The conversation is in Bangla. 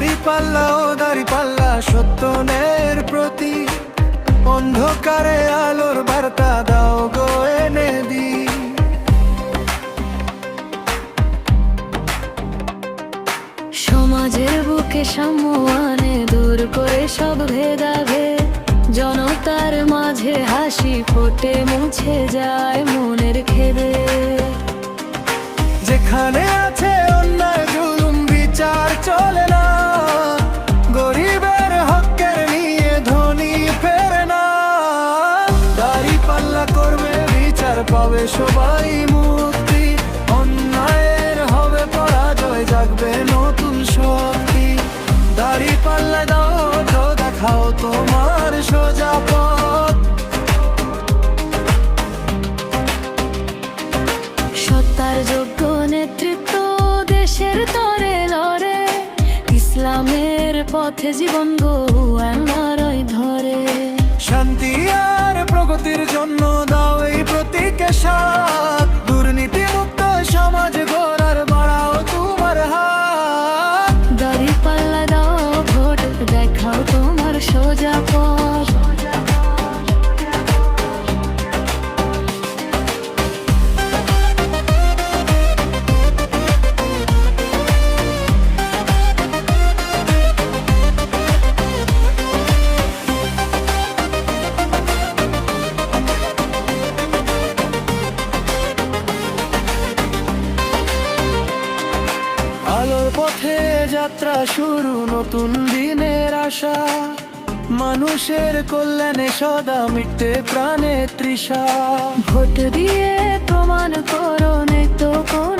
দাড়ি পাল্লা ও দাড়ি পাল্লা সত্যনের প্রতি। অন্ধকারে আলোর বার্তা দাও গো, এনে দি। সমাজের বুকে সাম্যনে দূর করে সব ভেদাভেদ, জনতার মাঝে হাসি ফোটে, মুছে যায় মনের খেদে। পাবে সবাই মুক্তি অন্যায়ের হবে পরাজয় জাগবে নতুন শক্তি। দাড়ি পাল্লা দাও তো দেখাও তোমার সোজা পথ। সত্তার যোগ্য নেতৃত্ব দেশের তরে লড়ে ইসলামের পথে জীবন গো ধরে। শান্তি আর প্রগতির জন্য সোজা আলোর পথে যাত্রা শুরু নতুন দিনের আশা। মানুষের কল্যাণে সদা মিটতে প্রাণে তৃষা। ভোট দিয়ে প্রমাণ করো তো কোন